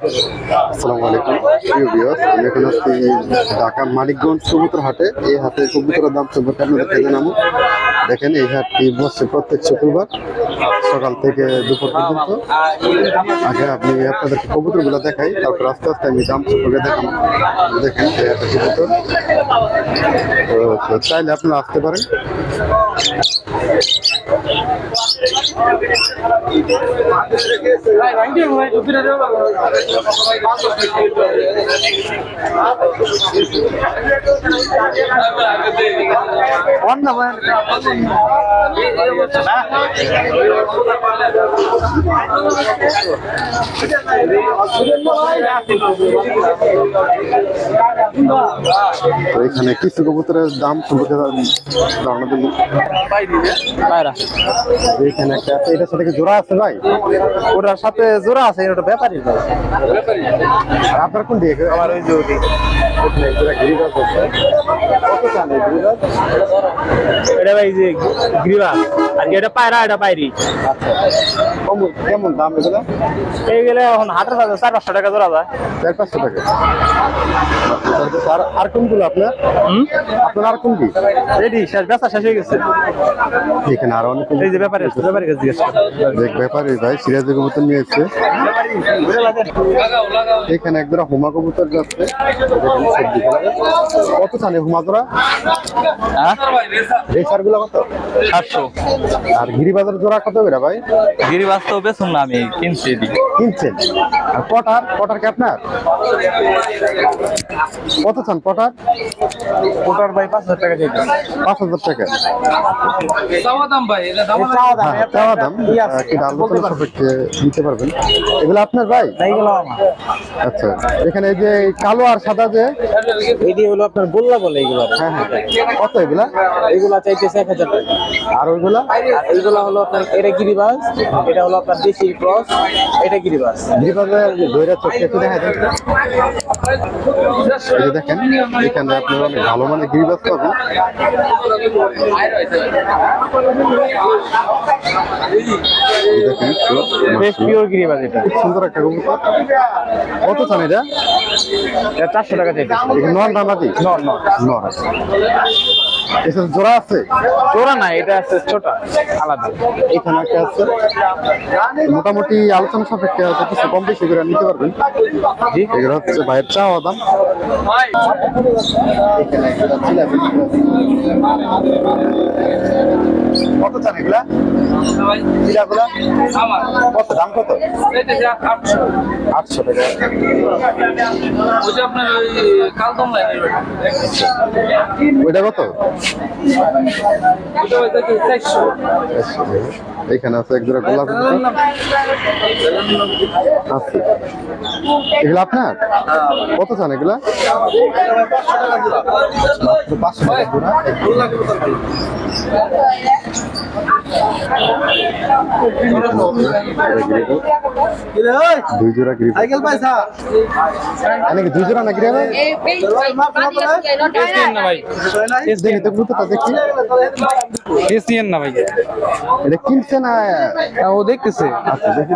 আসসালামু আলাইকুম। প্রিয় ভিউয়ার্স, আমি এখন আছি ঢাকা মানিকগঞ্জ কবুতর হাটে এই হাটে কবুতরের দাম সম্পর্কে আপনাদেরকে জানাব। দেখেন, এই হাটটি বসছে প্রত্যেক শুক্রবার সকাল থেকে দুপুর পর্যন্ত। আগে আপনি আপনাদেরকে কবুতরগুলো দেখাই, তারপর আস্তে আস্তে আমি দাম সম্পর্কে দেখাবো। দেখেন, এই হাটে কবুতর। তো চাইলে আপনারা আসতে পারেন। এখানে কিছু কবুতরের দাম সম্পর্কে ধারণা দেবো পায়রা। এখানে একটা আছে এটার সাথে কি জোড়া আছে ভাই? ওটার সাথে জোড়া আছে ব্যাপারই ভাই আর আপনার কোন দিয়ে আমার ওই যে ওটি। আছে এটা ভাই যে আর কি এটা পায়রা এটা পায়রি। কেমন দাম এগুলো? এই গেলে এখন হাটের সাথে চার পাঁচশো টাকা জোড়া যায়। চার পাঁচশো টাকা। আর আর কোনগুলো আপনার? আর কোনটি? রেডি শেষ বেচা শেষ হয়ে গেছে। এখানে আরও অনেক এই যে ব্যাপারে ব্যাপারে ভাই সিরাজের কবুতর নিয়ে এসছে এখানে একদরা হুমা কবুতর যাচ্ছে। কত চানে হুমা জোড়া? হ্যাঁ? গুলো কত? সাতশো। আর গিরিবাজার জোড়া কত বেরা ভাই? গিরিবাস তো বেচুন না আমি কিনছি কিনছেন? আর পটার? পটার কি আপনার? কত চান পটার? ওটার ভাই পাঁচ হাজার টাকা পাঁচ হাজার টাকা। চাওয়া দাম ভাই এটা দাম। হ্যাঁ চাওয়া দাম কিন্তু আলোচনা সাপেক্ষে দিতে পারবেন। এগুলো আপনার ভাই? আচ্ছা এখানে এই যে কালো আর সাদা যে? এটি হলো আপনার গোল্লা বলে হ্যাঁ হ্যাঁ কত এগুলা? এইগুলো চাইতেছে এক হাজার টাকা। আর ওইগুলা? হলো আপনার এটা গিরিবাস এটা হলো আপনার দেশি ক্রস এটা গিরিবাস একটু দেখা যায়। এই দেখেন এখানে অনেক ভালো মানে গিরিবাজ পাবেন। বেশ পিওর গিরিবাস এটা। খুব সুন্দর একটা কবুতর। কত চান এটা? চারশো টাকা নন নর আছে জোড়া আছে? চোরা না এটা আছে ছোট আলাদা। এখানে একটা আছে। মোটামুটি আলোচনা সাপেক্ষে আছে কিছু কম বেশি করে নিতে পারবেন। জি। এগুলো হচ্ছে ভাইয়ের চাওয়া দাম। এখানে একটা জিলাপি কত চান এগুলা জিলাগুলা কত দাম কত? আটশো। টাকা। ওইটা। কত? এখানে আছে এক জোড়া গোলাপ আছে। এগুলো আপনার? কত চান এগুলা? পাঁচশো টাকা জোড়া। দুই জোড়া গিরি নাকি দুই জোড়া না গিরি ভাই না ভাই দেখি তো কবুতরটা দেখি এসিএন না ভাই এটা কিনছে না ও দেখতেছে আচ্ছা দেখি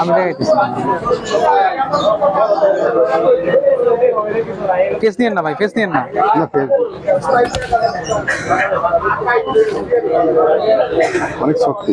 আমি দেখাইতেছি কেস নিয়েন না ভাই কেস নিয়েন না না ফের অনেক শক্তি